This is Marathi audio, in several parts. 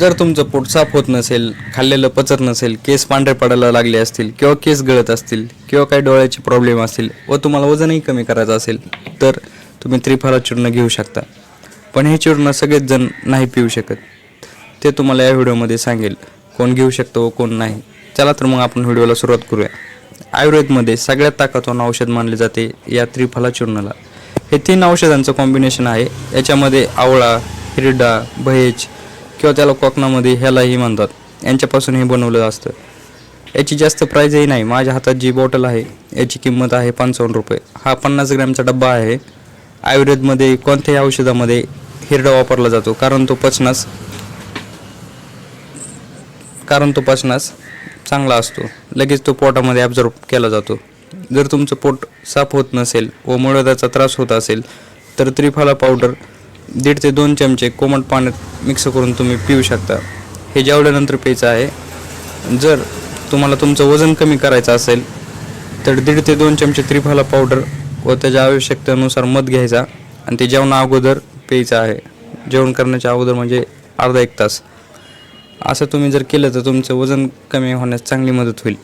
जर तुमचं पोट साफ होत नसेल खाल्लेलं पचत नसेल केस पांढरे पडायला लागले असतील किंवा केस गळत असतील किंवा काही डोळ्याचे प्रॉब्लेम असतील व तुम्हाला वजनही कमी करायचं असेल तर तुम्ही त्रिफला चूर्ण घेऊ शकता. पण हे चूर्ण सगळेच जण नाही पिऊ शकत. ते तुम्हाला या व्हिडिओमध्ये सांगेल कोण घेऊ शकतो व कोण नाही. चला तर मग आपण व्हिडिओला सुरुवात करूया. आयुर्वेदमध्ये सगळ्यात ताकदवान औषध मानले जाते या त्रिफला चूर्णाला. हे तीन औषधांचं कॉम्बिनेशन आहे. याच्यामध्ये आवळा हिरडा बहेज किंवा त्याला कोकणामध्ये ह्यालाही म्हणतात. यांच्यापासून हे बनवलं असतं. याची जास्त प्राईजही नाही. माझ्या हातात जी बॉटल आहे याची किंमत आहे पंचावन्न रुपये. हा पन्नास ग्रॅमचा डब्बा आहे. आयुर्वेदमध्ये कोणत्याही औषधामध्ये हिरडा वापरला जातो. कारण तो पचनास कारण तो पचनास चांगला असतो. लगेच तो पोटामध्ये ॲब्झॉर्ब केला जातो. जर तुमचं पोट साफ होत नसेल व मुळव्याधाचा त्रास होत असेल तर त्रिफाला पावडर दीड ते दोन चमचे कोमट पाण्यात मिक्स करून तुम्ही पिऊ शकता. हे जेवल्यानंतर प्यायचं आहे. जर तुम्हाला तुमचं वजन कमी करायचं असेल तर दीड ते दोन चमचे त्रिफला पावडर व त्याच्या आवश्यकतेनुसार मध घ्यायचा आणि ते जेवणा अगोदर प्यायचं आहे. जेवण करण्याच्या अगोदर म्हणजे अर्धा एक तास. असं तुम्ही जर केलं तर तुमचं वजन कमी होण्यास चांगली मदत होईल.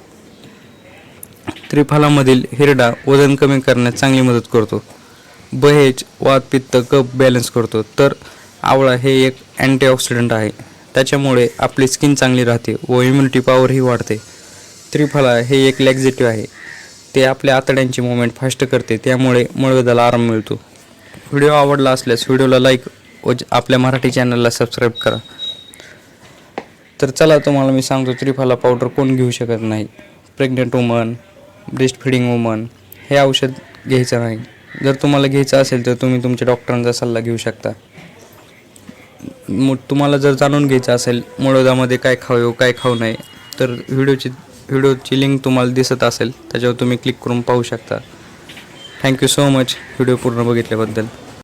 त्रिफलामधील हिरडा वजन कमी करण्यास चांगली मदत करतो. बहेज वात पित्त कप बॅलन्स करतो. तर आवळा हे एक अँटीऑक्सिडंट आहे. त्याच्यामुळे आपली स्किन चांगली राहते व इम्युनिटी पॉवरही वाढते. त्रिफला हे एक लॅक्झेटिव्ह आहे. ते आपल्या आतड्यांची मुवमेंट फास्ट करते. त्यामुळे मुळव्याधाला आराम मिळतो. व्हिडिओ आवडला असल्यास व्हिडिओला लाईक व ज- आपल्या मराठी चॅनलला सबस्क्राईब करा. तर चला तुम्हाला मी सांगतो त्रिफला पावडर कोण घेऊ शकत नाही. Pregnant woman breast feeding woman हे औषध घ्यायचं नाही. जर तुम्हाला घ्यायचं असेल तर तुम्ही तुमच्या डॉक्टरांचा सल्ला घेऊ शकता. मग तुम्हाला जर जाणून घ्यायचं असेल मुळोदामध्ये काय खाऊ काय खाऊ नये तर व्हिडिओची व्हिडिओची लिंक तुम्हाला दिसत असेल त्याच्यावर तुम्ही क्लिक करून पाहू शकता. थँक्यू सो मच व्हिडिओ पूर्ण बघितल्याबद्दल.